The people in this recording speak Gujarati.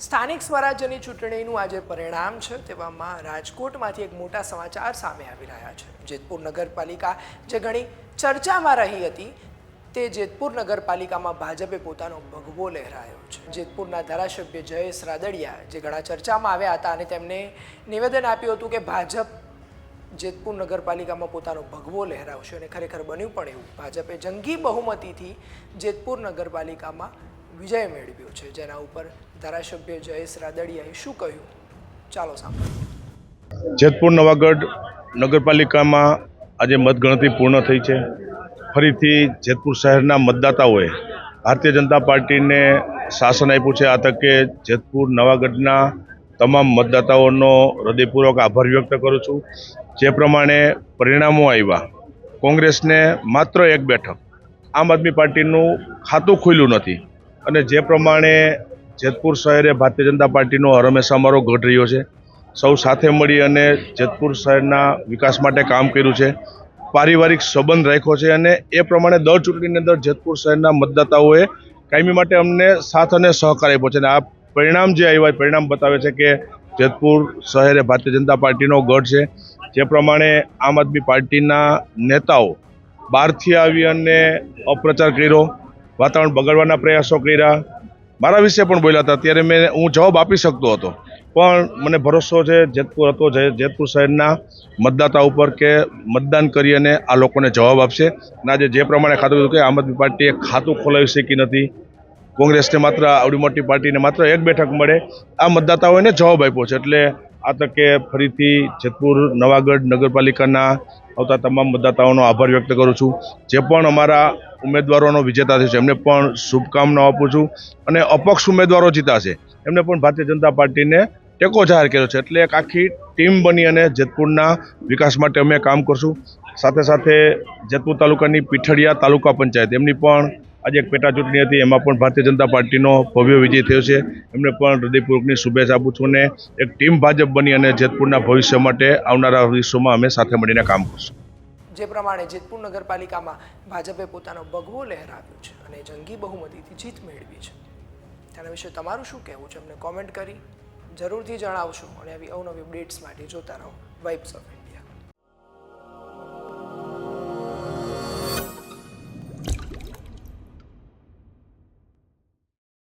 સ્થાનિક સ્વરાજ્યની ચૂંટણીનું આજે પરિણામ છે તેવામાં રાજકોટમાંથી એક મોટા સમાચાર સામે આવી રહ્યા છે. જેતપુર નગરપાલિકા જે ઘણી ચર્ચામાં રહી હતી, તે જેતપુર નગરપાલિકામાં ભાજપે પોતાનો ભગવો લહેરાયો છે. જેતપુરના ધારાસભ્ય જયેશ રાદડિયા જે ઘણા ચર્ચામાં આવ્યા હતા અને તેમણે નિવેદન આપ્યું હતું કે ભાજપ જેતપુર નગરપાલિકામાં પોતાનો ભગવો લહેરાવશે અને ખરેખર બન્યું પણ એવું. ભાજપે જંગી બહુમતીથી જેતપુર નગરપાલિકામાં વિજય મેળવ્યો છે. જેના ઉપર ધારાસભ્ય જયેશ રાદડિયાએ શું કહ્યું? ચાલો સાંભળો જેતપુર, નવાગઢ નગરપાલિકામાં આજે મતગણતરી પૂર્ણ થઈ છે. ફરીથી જેતપુર શહેરના મતદાતાઓએ ભારતીય જનતા પાર્ટીને શાસન આપ્યું છે. આ તકે જેતપુર, નવાગઢના તમામ મતદાતાઓનો હૃદયપૂર્વક આભાર વ્યક્ત કરું છું. જે પ્રમાણે પરિણામો આવ્યા. કોંગ્રેસને માત્ર એક બેઠક. આમ આદમી પાર્ટીનું ખાતું ખુલ્યું નથી. અને જે પ્રમાણે જેતપુર શહેરે ભારતીય જનતા પાર્ટીનો હંમેશા અમારો ઘટ રહ્યો છે. સૌ સાથે મળી અને જેતપુર શહેરના વિકાસ માટે કામ કર્યું છે. પારિવારિક સંબંધ રાખ્યો છે અને એ પ્રમાણે દર ચૂંટણીની અંદર જેતપુર શહેરના મતદાતાઓએ કાયમી માટે અમને સાથ અને સહકાર આપ્યો છે. અને આ પરિણામ જે આવ્યા પરિણામ બતાવે છે કે જેતપુર શહેરે ભારતીય જનતા પાર્ટીનો ગઢ છે. જે પ્રમાણે આમ આદમી પાર્ટીના નેતાઓ બહારથી આવી અને અપ્રચાર કર્યો. વાતાવરણ બગાડવાના પ્રયાસો કર્યા. મારા વિશે પણ બોલ્યા હતા. ત્યારે મેં હું જવાબ આપી શકતો હતો. પણ મને ભરોસો છે, જેતપુર હતો જેતપુર શહેરના મતદાતા ઉપર કે મતદાન કરી અને આ લોકોને જવાબ આપશે. અને આજે જે પ્રમાણે ખાતું હતું કે આમ આદમી પાર્ટીએ ખાતું ખોલાવી શકી નથી. કોંગ્રેસને માત્ર, આવડી મોટી પાર્ટીને માત્ર એક બેઠક મળે. આ મતદાતાઓને જવાબ આપ્યો છે. એટલે આ તકે ફરીથી જેતપુર, નવાગઢ નગરપાલિકાના આવતા તમામ મતદાતાઓનો આભાર વ્યક્ત કરું છું. જે પણ અમારા ઉમેદવારોનો વિજેતા થશે, એમને પણ શુભકામનાઓ આપું છું અને અપક્ષ ઉમેદવારો જીતાશે. એમને પણ ભારતીય જનતા પાર્ટીને ટેકો જાહેર કર્યો છે. એટલે એક આખી ટીમ બની અને જેતપુરના વિકાસ માટે અમે કામ કરશું. સાથે સાથે જેતપુર તાલુકાની પીઠડિયા તાલુકા પંચાયત, એમની પણ આજે એક પેટા ચૂંટણી હતી, એમાં પણ ભારતીય જનતા પાર્ટીનો ભવ્ય વિજય થયો છે. એમને પણ હૃદયપૂર્વકની શુભેચ્છા આપું છું અને એક ટીમ ભાજપ બની અને જેતપુરના ભવિષ્ય માટે આવનારા દિવસોમાં અમે સાથે મળીને કામ કરશું. જે પ્રમાણે જેતપુર નગરપાલિકામાં ભાજપે પોતાનો બગવો લહેરાવ્યો છે અને જંગી બહુમતીથી જીત મેળવી છે. તેના વિશે તમારું શું કહેવું છે? અમને કોમેન્ટ કરી જરૂરથી જણાવશો અને આવી અવનવી અપડેટ્સ માટે જોતા રહો. Vibes of